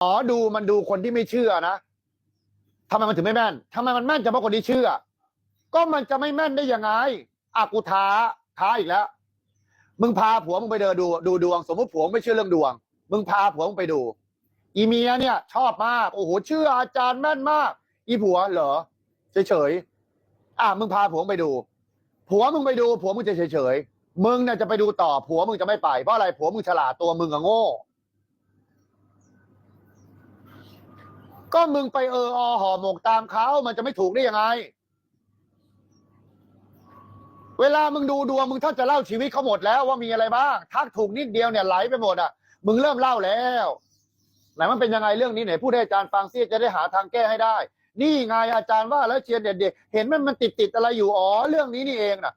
หมอดูมันดูคนที่ไม่เชื่อนะทำไมมันถึงไม่แม่นทำไมมันแม่นเฉพาะคนที่เชื่อ ก็มันจะไม่แม่นได้ยังไงอากูท้าท้าอีกแล้ว มึงพาผัวมึงไปเดินดู ดูดวง สมมติผัวไม่เชื่อเรื่องดวง มึงพาผัวมึงไปดู อีเมียเนี่ย ชอบมากโอ้โหเชื่ออาจารย์แม่นมาก อีผัวเหรอเฉยๆอะมึงพาผัวมึงไปดู ผัวมึงไปดู ผัวมึงจะเฉยๆมึงเนี่ยจะไปดูต่อผัวมึงจะไม่ไปเพราะอะไรผัวมึงฉลาดตัวมึงอะโง่ ก็มึงไปเอออห่อหมกตามเขา มันจะไม่ถูกได้ยังไง เวลามึงดูดวงมึงถ้าจะเล่าชีวิตเขาหมดแล้วว่ามีอะไรบ้างทักถูกนิดเดียวเนี่ยไหลไปหมดอะ มึงเริ่มเล่าแล้วไหนมันเป็นยังไงเรื่องนี้ไหนพูดให้อาจารย์ฟังซิจะได้หาทางแก้ให้ได้ นี่ไงอาจารย์ว่าแล้วเชียร์เด็ดๆเห็นมันมันติดติดอะไรอยู่อ๋อเรื่องนี้นี่เองน่ะ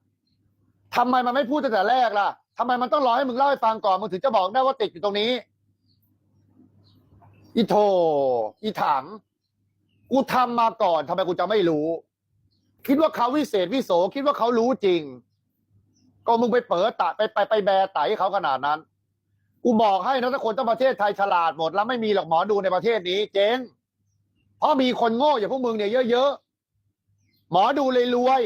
ทำไมมันไม่พูดตั้งแต่แรกล่ะทำไมมันต้องรอให้มึงเล่าให้ฟังก่อนมึงถึงจะบอกได้ว่าติดอยู่ตรงนี้ อีโทอีถัง กูทำมาก่อนทำไมกูจะไม่รู้ คิดว่าเขาวิเศษวิโสคิดว่าเขารู้จริง ก็มึงไปเปิดตะไปไปไปแบไตเขาขนาดนั้น กูบอกให้นะถ้าคนทั้งประเทศไทยฉลาดหมดแล้วไม่มีหรอกหมอดูในประเทศนี้ เจ๊งเพราะมีคนโง่อย่างพวกมึงเนี่ยเยอะๆหมอดูเลยรวย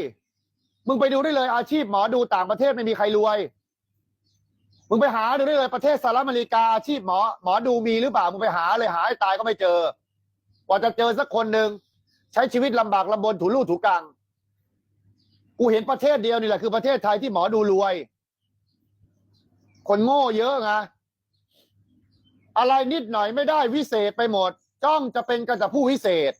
มึงไปดูได้เลยอาชีพหมอดูต่างประเทศไม่มีใครรวย มึงไปหาดูได้เลยประเทศสหรัฐอเมริกาอาชีพหมอหมอดูมีหรือเปล่ามึงไปหาเลยหาให้ตายก็ไม่เจอ กว่าจะเจอสักคนหนึ่งใช้ชีวิตลำบากลำบนถูลู่ถูกัง กูเห็นประเทศเดียวนี่แหละคือประเทศไทยที่หมอดูรวย คนโง่เยอะไงอะไรนิดหน่อยไม่ได้วิเศษไปหมด จ้องจะเป็นกันแต่ผู้วิเศษ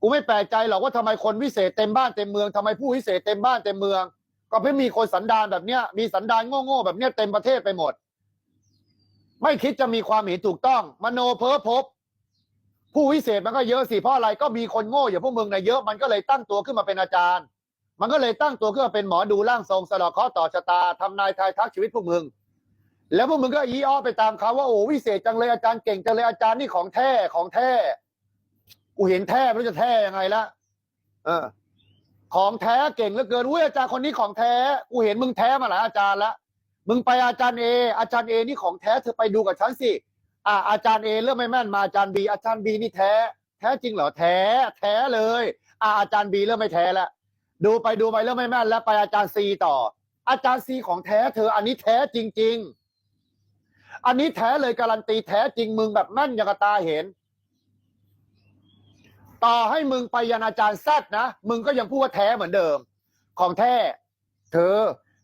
กูไม่แปลกใจหรอกว่าทำไมคนวิเศษเต็มบ้านเต็มเมืองทำไมผู้วิเศษเต็มบ้านเต็มเมือง ก็เพราะมีคนสันดานแบบเนี้ย มีสันดานโง่ๆแบบเนี้ยเต็มประเทศไปหมด ไม่คิดจะมีความเห็นถูกต้อง มโนเพ้อพบ ผู้วิเศษมันก็เยอะสิเพราะอะไรก็มีคนโง่อย่างพวกมึงนะเยอะมันก็เลยตั้งตัวขึ้นมาเป็นอาจารย์ มันก็เลยตั้งตัวขึ้นมาเป็นหมอดูร่างทรงสลอกเคราะห์ต่อชะตาทำนายทายทักชีวิตพวกมึง แล้วพวกมึงก็อีอ้อไปตามเขาว่าโอ้วิเศษจังเลยอาจารย์เก่งจังเลยอาจารย์นี่ของแท้ของแท้กูเห็นแท้ไม่รู้จะแท้ยังไงละเออ ของแท้เก่งเหลือเกินอุ้ยอาจารย์คนนี้ของแท้กูเห็นมึงแท้มาหลายอาจารย์ละมึงไปอาจารย์เออาจารย์เอนี่ของแท้เธอไปดูกับฉันสิอ่าอาจารย์เอเริ่มไม่แม่นมาอาจารย์บีอาจารย์บีนี่แท้ แท้จริงเหรอแท้ แท้เลยอ่าอาจารย์บีเริ่มไม่แท้แล้วดูไปดูไปเริ่มไม่แม่นแล้วไปอาจารย์ซีต่อ อาจารย์ซีของแท้เธออันนี้แท้จริง ๆ อันนี้แท้เลยการันตีแท้จริงมึงแบบแม่นอย่างกตาเห็น ต่อให้มึงไปยันอาจารย์แซดนะ มึงก็ยังพูดว่าแท้เหมือนเดิม ของแท้ เธอ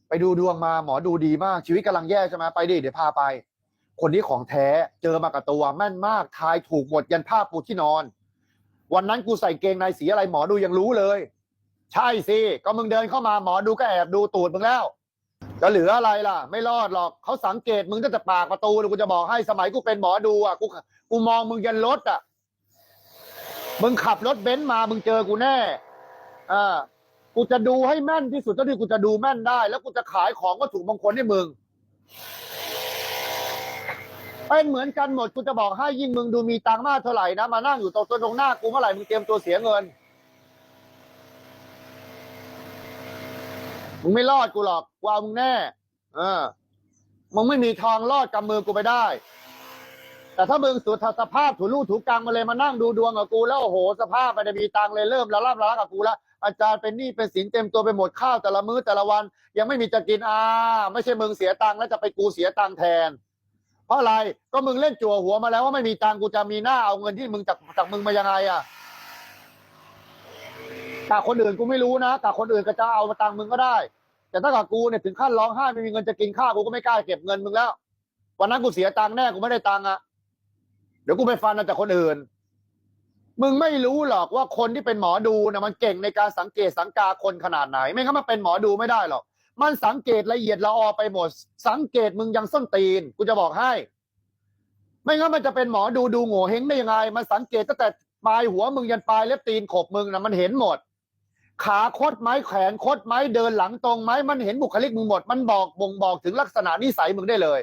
ไปดูดวงมาหมอดูดีมากชีวิตกำลังแย่ใช่ไหมไปดิเดี๋ยวพาไป คนนี้ของแท้เจอมากับตัวแม่นมากทายถูกหมดยันผ้าปูที่นอน วันนั้นกูใส่เกงในสีอะไรหมอดูยังรู้เลย ใช่สิก็มึงเดินเข้ามาหมอดูก็แอบดูตูดมึงแล้วจะเหลืออะไรล่ะ ไม่รอดหรอกเขาสังเกตมึงตั้งแต่ปากประตูเลยกูจะบอกให้สมัยกูเป็นหมอดูอะกูกูมองมึงยันรถอะ มึงขับรถเบนซ์มา มึงเจอกูแน่อ่ากูจะดูให้แม่นที่สุดเท่าที่กูจะดูแม่นได้ แล้วกูจะขายของวัตถุมงคลให้มึงเป็นเหมือนกันหมดกูจะบอกให้ยิ่งมึงดูมีตังค์มากเท่าไหร่นะมานั่งอยู่ตรงตรงหน้ากูเมื่อไหร่มึงเตรียมตัวเสียเงินมึงไม่รอดกูหรอกกูเอามึงแน่ เออมึงไม่มีทองรอดกำมือกูไปได้ แต่ถ้ามึงสุดสภาพถูรูถูกลางมาเลยมานั่งดูดวงกับกูแล้วโอ้โหสภาพมันจะมีตังเลยเริ่มละล่ำละลักกับกูแล้วอาจารย์เป็นหนี้เป็นสินเต็มตัวไปหมดข้าวแต่ละมื้อแต่ละวัน ยังไม่มีจะกินอ่าไม่ใช่มึงเสียตังแล้วจะไปกูเสียตังแทน เพราะอะไรก็มึงเล่นจั่วหัวมาแล้วว่าไม่มีตังกูจะมีหน้าเอาเงินที่มึงจากจากมึงมายังไงอะกับคนอื่นกูไม่รู้นะกับคนอื่นก็จะเอามาตังมึงก็ได้ แต่ถ้ากับกูเนี่ยถึงขั้นร้องไห้ไม่มีเงินจะกินข้าวกูก็ไม่กล้าเก็บเงินมึงแล้ว วันนั้นกูเสียตังแน่กูไม่ได้ตังอะ เดี๋ยวกูไปฟันเอาจากคนอื่น มึงไม่รู้หรอกว่าคนที่เป็นหมอดูนะมันเก่งในการสังเกตสังกาคนขนาดไหน ไม่งั้นมันเป็นหมอดูไม่ได้หรอก มันสังเกตละเอียดละออไปหมด สังเกตมึงยังส้นตีน กูจะบอกให้ ไม่งั้นมันจะเป็นหมอดูดูโง่เฮงได้ยังไง มันสังเกตตั้งแต่ปลายหัวมึงยันปลายเล็บตีนขบมึงนะมันเห็นหมด ขาคดไหมแขนคดไหมเดินหลังตรงไหมมันเห็นบุคลิกมึงหมด มันบอกบ่งบอกถึงลักษณะนิสัยมึงได้เลย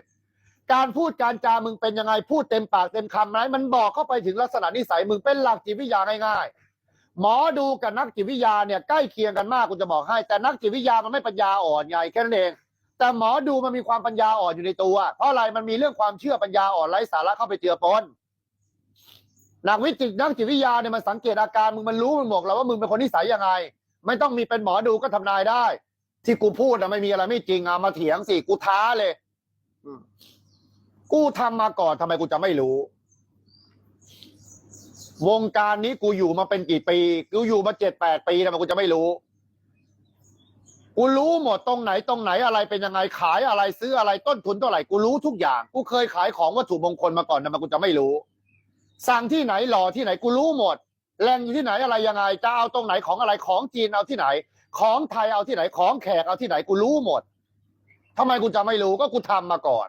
การพูดการจามึงเป็นยังไงพูดเต็มปากเต็มคำไหมมันบอกเข้าไปถึงลักษณะนิสัยมึงเป็นหลักจิตวิทยาง่ายๆ หมอดูกับนักจิตวิทยาเนี่ยใกล้เคียงกันมากกูจะบอกให้ แต่นักจิตวิทยามันไม่ปัญญาอ่อนไงแค่นั้นเอง แต่หมอดูมันมีความปัญญาอ่อนอยู่ในตัว เพราะอะไรมันมีเรื่องความเชื่อปัญญาอ่อนไร้สาระเข้าไปเจือปนนักวิจิตรนักจิตวิทยาเนี่ยมันสังเกตอาการมึงมันรู้มันบอกแล้วว่ามึงเป็นคนนิสัยยังไง ไม่ต้องมีเป็นหมอดูก็ทำนายได้ ที่กูพูดนะไม่มีอะไรไม่จริงเอามาเถียงสิกูท้าเลย อืม กูทำมาก่อนทำไมกูจะไม่รู้ วงการนี้กูอยู่มาเป็นกี่ปี กูอยู่มาเจ็ดแปดปีทำไมกูจะไม่รู้ กูรู้หมดตรงไหนตรงไหนอะไรเป็นยังไงขายอะไรซื้ออะไรต้นทุนเท่าไหร่กูรู้ทุกอย่าง กูเคยขายของวัตถุมงคลมาก่อนทำไมกูจะไม่รู้ สั่งที่ไหนหล่อที่ไหนกูรู้หมดแรงอยู่ที่ไหนอะไรยังไงจะเอาตรงไหนของอะไรของจีนเอาที่ไหน ของไทยเอาที่ไหนของแขกเอาที่ไหนกูรู้หมดทำไมกูจะไม่รู้ก็กูทำมาก่อน